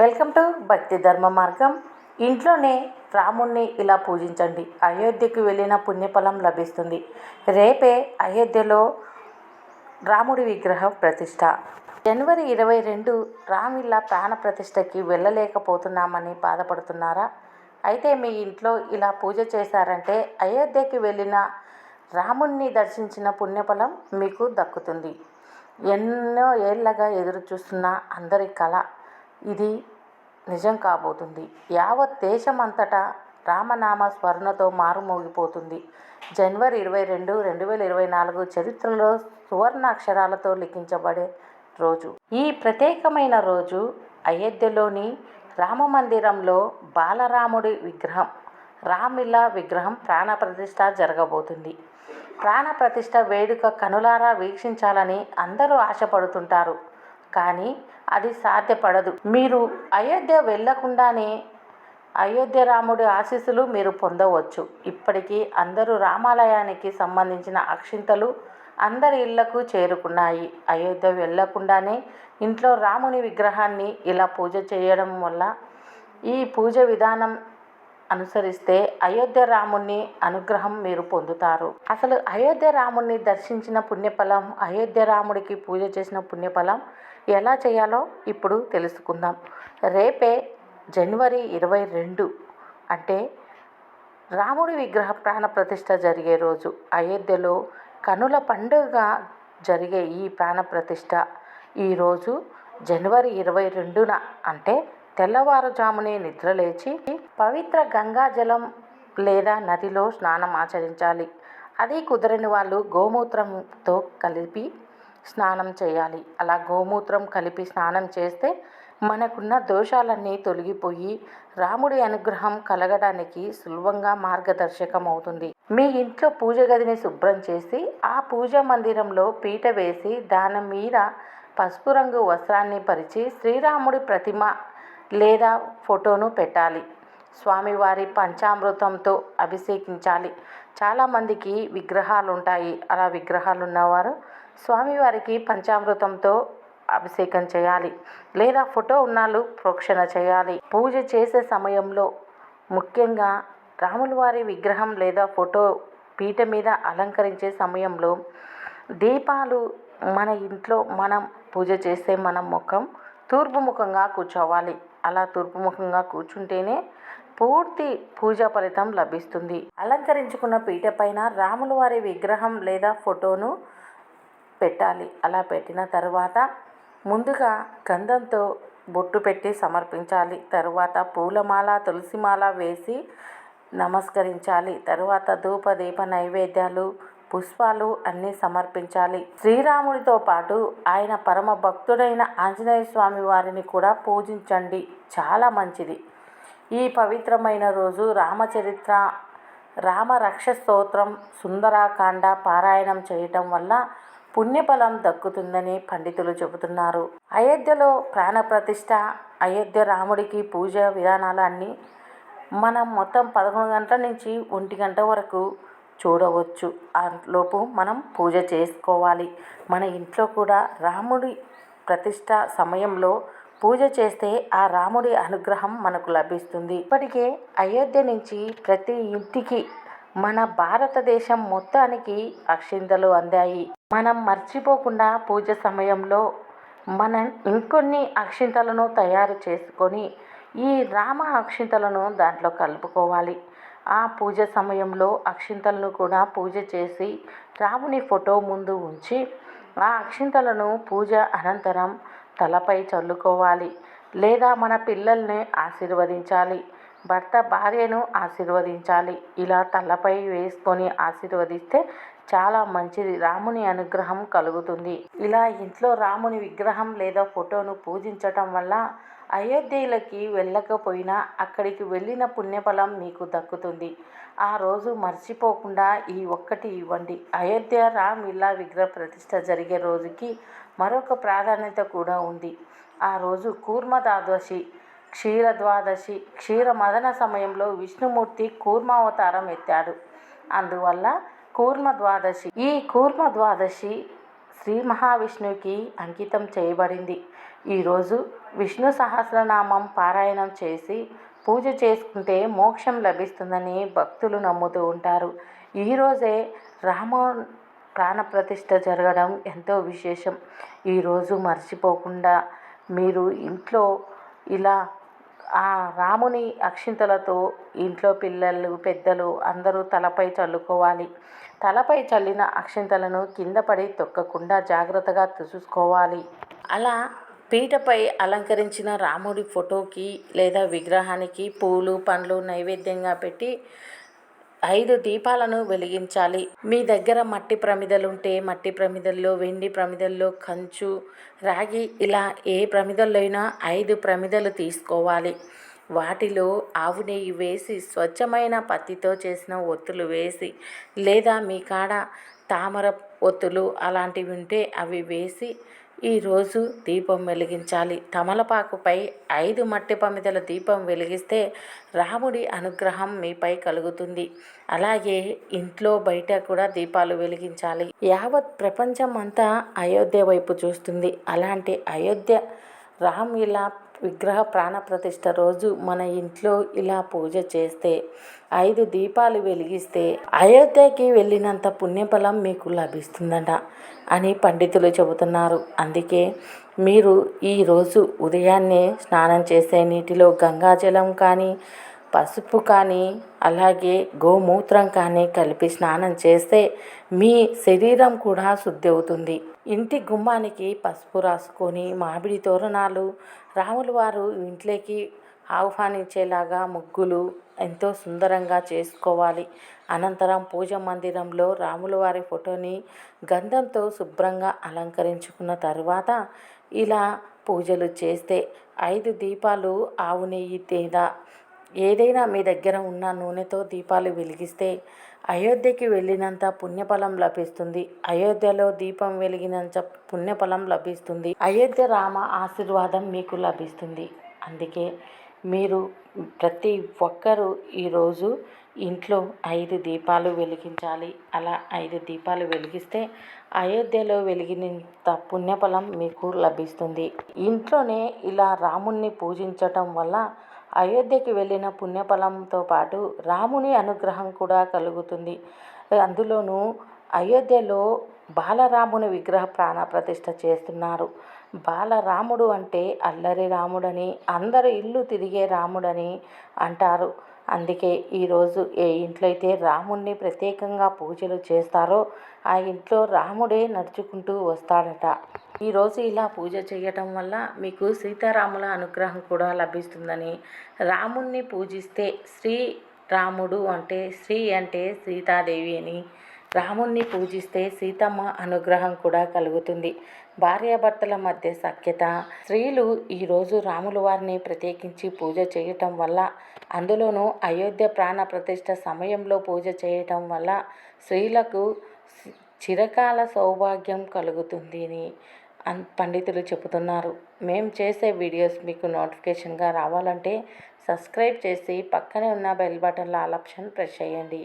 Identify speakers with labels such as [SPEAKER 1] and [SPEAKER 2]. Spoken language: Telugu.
[SPEAKER 1] వెల్కమ్ టు భక్తి ధర్మ మార్గం. ఇంట్లోనే రాముణ్ణి ఇలా పూజించండి. అయోధ్యకు వెళ్ళిన పుణ్యఫలం లభిస్తుంది. రేపే అయోధ్యలో రాముడి విగ్రహం ప్రతిష్ట. జనవరి ఇరవై రెండు రామిల్లా ప్రాణ ప్రతిష్టకి వెళ్ళలేకపోతున్నామని బాధపడుతున్నారా? అయితే మీ ఇంట్లో ఇలా పూజ చేశారంటే అయోధ్యకి వెళ్ళిన రాముణ్ణి దర్శించిన పుణ్యఫలం మీకు దక్కుతుంది. ఎన్నో ఏళ్ళగా ఎదురు చూస్తున్న అందరి కళ ఇది నిజం కాబోతుంది. యావత్ దేశమంతటా రామనామ స్మరణతో మారుమోగిపోతుంది. జనవరి ఇరవై రెండు రెండు వేల ఇరవై నాలుగు చరిత్రలో సువర్ణ అక్షరాలతో లిఖించబడే రోజు. ఈ ప్రత్యేకమైన రోజు అయోధ్యలోని రామ మందిరంలో బాలరాముడి విగ్రహం రామిల్లా విగ్రహం ప్రాణప్రతిష్ఠ జరగబోతుంది. ప్రాణప్రతిష్ఠ వేడుక కనులారా వీక్షించాలని అందరూ ఆశపడుతుంటారు. కానీ అది సాధ్యపడదు. మీరు అయోధ్య వెళ్ళకుండానే అయోధ్య రాముడి ఆశీస్సులు మీరు పొందవచ్చు. ఇప్పటికీ అందరూ రామాలయానికి సంబంధించిన అక్షింతలు అందరి ఇళ్ళకు చేరుకున్నాయి. అయోధ్య వెళ్ళకుండానే ఇంట్లో రాముని విగ్రహాన్ని ఇలా పూజ చేయడం వల్ల ఈ పూజ విధానం అనుసరిస్తే అయోధ్య రాముని అనుగ్రహం మీరు పొందుతారు. అసలు అయోధ్య రాముని దర్శించిన పుణ్యఫలం అయోధ్య రాముడికి పూజ చేసిన పుణ్యఫలం ఎలా చేయాలో ఇప్పుడు తెలుసుకుందాం. రేపే జనవరి ఇరవై రెండు అంటే రాముడి విగ్రహ ప్రాణప్రతిష్ఠ జరిగే రోజు. అయోధ్యలో కనుల పండుగ జరిగే ఈ ప్రాణ ప్రతిష్ఠ ఈరోజు జనవరి ఇరవై రెండున అంటే తెల్లవారుజామునే నిద్రలేచి పవిత్ర గంగాజలం లేదా నదిలో స్నానం ఆచరించాలి. అది కుదరని వాళ్ళు గోమూత్రంతో కలిపి స్నానం చేయాలి. అలా గోమూత్రం కలిపి స్నానం చేస్తే మనకున్న దోషాలన్నీ తొలగిపోయి రాముడి అనుగ్రహం కలగడానికి సులభంగా మార్గదర్శకం అవుతుంది మీ ఇంట్లో పూజ గదిని శుభ్రం చేసి ఆ పూజ మందిరంలో పీట వేసి దాని మీద పసుపు రంగు వస్త్రాన్ని పరిచి శ్రీరాముడి ప్రతిమ లేదా ఫోటోను పెట్టాలి. స్వామివారి పంచామృతంతో అభిషేకించాలి. చాలామందికి విగ్రహాలు ఉంటాయి అలా విగ్రహాలు ఉన్నవారు స్వామివారికి పంచామృతంతో అభిషేకం చేయాలి. లేదా ఫోటో ఉన్నాళ్ళు ప్రోక్షణ చేయాలి. పూజ చేసే సమయంలో ముఖ్యంగా రాముల వారి విగ్రహం లేదా ఫోటో పీట మీద అలంకరించే సమయంలో దీపాలు మన ఇంట్లో మనం పూజ చేసే మన ముఖం తూర్పు ముఖంగా కూర్చోవాలి. అలా తూర్పుముఖంగా కూర్చుంటేనే పూర్తి పూజా ఫలితం లభిస్తుంది. అలంకరించుకున్న పీట పైన రాముల వారి విగ్రహం లేదా ఫోటోను పెట్టాలి. అలా పెట్టిన తర్వాత ముందుగా గంధంతో బొట్టు పెట్టి సమర్పించాలి. తరువాత పూలమాల తులసిమాల వేసి నమస్కరించాలి. తరువాత ధూప దీప నైవేద్యాలు పుష్పాలు అన్నీ సమర్పించాలి. శ్రీరాముడితో పాటు ఆయన పరమ భక్తుడైన ఆంజనేయ స్వామి వారిని కూడా పూజించండి. చాలా మంచిది. ఈ పవిత్రమైన రోజు రామచరిత్ర రామరక్ష స్తోత్రం సుందరాకాండ పారాయణం చేయటం వల్ల పుణ్యఫలం దక్కుతుందని పండితులు చెబుతున్నారు. అయోధ్యలో ప్రాణప్రతిష్ఠ అయోధ్య రాముడికి పూజ విధానాలు అన్నీ మనం మొత్తం పదకొండు గంటల నుంచి ఒంటి గంట వరకు చూడవచ్చు. ఆలోపు మనం పూజ చేసుకోవాలి. మన ఇంట్లో కూడా రాముడి ప్రతిష్ట సమయంలో పూజ చేస్తే ఆ రాముడి అనుగ్రహం మనకు లభిస్తుంది. ఇప్పటికే అయోధ్య నుంచి ప్రతి ఇంటికి మన భారతదేశం మొత్తానికి అక్షింతలు అందాయి. మనం మర్చిపోకుండా పూజ సమయంలో మనం ఇంకొన్ని అక్షింతలను తయారు చేసుకొని ఈ రామ అక్షింతలను దాంట్లో కలుపుకోవాలి. ఆ పూజ సమయంలో అక్షింతలను కూడా పూజ చేసి రాముని ఫోటో ముందు ఉంచి ఆ అక్షింతలను పూజ అనంతరం తలపై చల్లుకోవాలి లేదా మన పిల్లల్ని ఆశీర్వదించాలి భర్త భార్యను ఆశీర్వదించాలి. ఇలా తలపై వేసుకొని ఆశీర్వదిస్తే చాలా మంచిది. రాముని అనుగ్రహం కలుగుతుంది. ఇలా ఇంట్లో రాముని విగ్రహం లేదా ఫోటోను పూజించటం వల్ల అయోధ్యలకి వెళ్ళకపోయినా అక్కడికి వెళ్ళిన పుణ్యఫలం మీకు దక్కుతుంది. ఆ రోజు మర్చిపోకుండా ఈ ఒక్కటి ఇవ్వండి. అయోధ్య రామ్ ఇలా విగ్రహ ప్రతిష్ట జరిగే రోజుకి మరొక ప్రాధాన్యత కూడా ఉంది. ఆ రోజు కూర్మ ద్వాదశి క్షీర ద్వాదశి క్షీర మదన సమయంలో విష్ణుమూర్తి కూర్మావతారం ఎత్తాడు. అందువల్ల కూర్మ ద్వాదశి ఈ కూర్మ ద్వాదశి శ్రీ మహావిష్ణువుకి అంకితం చేయబడింది. ఈరోజు విష్ణు సహస్రనామం పారాయణం చేసి పూజ చేసుకుంటే మోక్షం లభిస్తుందని భక్తులు నమ్ముతూ ఉంటారు. ఈరోజే రామ ప్రాణప్రతిష్ఠ జరగడం ఎంతో విశేషం. ఈరోజు మర్చిపోకుండా మీరు ఇంట్లో ఇలా ఆ రాముని అక్షింతలతో ఇంట్లో పిల్లలు పెద్దలు అందరూ తలపై చల్లుకోవాలి. తలపై చల్లిన అక్షింతలను కింద పడి తొక్కకుండా జాగ్రత్తగా చూసుకోవాలి అలా పీటపై అలంకరించిన రాముడి ఫోటోకి లేదా విగ్రహానికి పూలు పండ్లు నైవేద్యంగా పెట్టి ఐదు దీపాలను వెలిగించాలి. మీ దగ్గర మట్టి ప్రమిదలుంటే మట్టి ప్రమిదల్లో వెండి ప్రమిదల్లో కంచు రాగి ఇలా ఏ ప్రమిదల్లో అయినా ఐదు ప్రమిదలు తీసుకోవాలి. వాటిలో ఆవు నెయ్యి వేసి స్వచ్ఛమైన పత్తితో చేసిన ఒత్తులు వేసి లేదా మీ కాడ తామర ఒత్తులు అలాంటివి ఉంటే అవి వేసి ఈరోజు దీపం వెలిగించాలి. తమలపాకుపై ఐదు మట్టి పమిదల దీపం వెలిగిస్తే రాముడి అనుగ్రహం మీపై కలుగుతుంది. అలాగే ఇంట్లో బయట కూడా దీపాలు వెలిగించాలి. యావత్ ప్రపంచం అంతా అయోధ్య వైపు చూస్తుంది. అలాంటి అయోధ్య రామ్ ఇలా విగ్రహ ప్రాణప్రతిష్ఠ రోజు మన ఇంట్లో ఇలా పూజ చేస్తే ఐదు దీపాలు వెలిగిస్తే అయోధ్యకి వెళ్ళినంత పుణ్యఫలం మీకు లభిస్తుందట అని పండితులు చెబుతున్నారు. అందుకే మీరు ఈరోజు ఉదయాన్నే స్నానం చేసే నీటిలో గంగాజలం కానీ పసుపు కానీ అలాగే గోమూత్రం కానీ కలిపి స్నానం చేస్తే మీ శరీరం కూడా శుద్ధి అవుతుంది. ఇంటి గుమ్మానికి పసుపు రాసుకొని మామిడి తోరణాలు రాములు వారు ఇంట్లోకి ఆహ్వానించేలాగా ముగ్గులు ఎంతో సుందరంగా చేసుకోవాలి. అనంతరం పూజ మందిరంలో రాముల వారి ఫోటోని గంధంతో శుభ్రంగా అలంకరించుకున్న తరువాత ఇలా పూజలు చేస్తే ఐదు దీపాలు ఆవు నెయ్యి తేదా ఏదైనా మీ దగ్గర ఉన్న నూనెతో దీపాలు వెలిగిస్తే అయోధ్యకి వెళ్ళినంత పుణ్యఫలం లభిస్తుంది. అయోధ్యలో దీపం వెలిగినంత పుణ్యఫలం లభిస్తుంది. అయోధ్య రామ ఆశీర్వాదం మీకు లభిస్తుంది. అందుకే మీరు ప్రతి ఒక్కరూ ఈరోజు ఇంట్లో ఐదు దీపాలు వెలిగించాలి. అలా ఐదు దీపాలు వెలిగిస్తే అయోధ్యలో వెలిగినంత పుణ్యఫలం మీకు లభిస్తుంది. ఇంట్లోనే ఇలా రాముణ్ణి పూజించటం వల్ల అయోధ్యకి వెళ్ళిన పుణ్యఫలంతో పాటు రాముని అనుగ్రహం కూడా కలుగుతుంది. అందులోనూ అయోధ్యలో బాలరాముని విగ్రహ ప్రాణ ప్రతిష్ఠ చేస్తున్నారు. బాలరాముడు అంటే అల్లరి రాముడని అందరు ఇల్లు తిరిగే రాముడని అంటారు. అందుకే ఈరోజు ఏ ఇంట్లో అయితే రాముణ్ణి ప్రత్యేకంగా పూజలు చేస్తారో ఆ ఇంట్లో రాముడే నడుచుకుంటూ వస్తాడట. ఈరోజు ఇలా పూజ చేయటం వల్ల మీకు సీతారాముల అనుగ్రహం కూడా లభిస్తుందని రాముణ్ణి పూజిస్తే శ్రీ రాముడు అంటే శ్రీ అంటే సీతాదేవి అని రాముణ్ణి పూజిస్తే సీతమ్మ అనుగ్రహం కూడా కలుగుతుంది. భార్యాభర్తల మధ్య సఖ్యత స్త్రీలు ఈరోజు రాముల వారిని ప్రత్యేకించి పూజ చేయటం వల్ల అందులోనూ అయోధ్య ప్రాణ ప్రతిష్ట సమయంలో పూజ చేయటం వల్ల స్త్రీలకు చిరకాల సౌభాగ్యం కలుగుతుంది పండితులు చెబుతున్నారు. మేము చేసే వీడియోస్ మీకు నోటిఫికేషన్గా రావాలంటే సబ్స్క్రైబ్ చేసి పక్కనే ఉన్న బెల్ బటన్ల ఆల్ ఆప్షన్ ప్రెస్ చేయండి.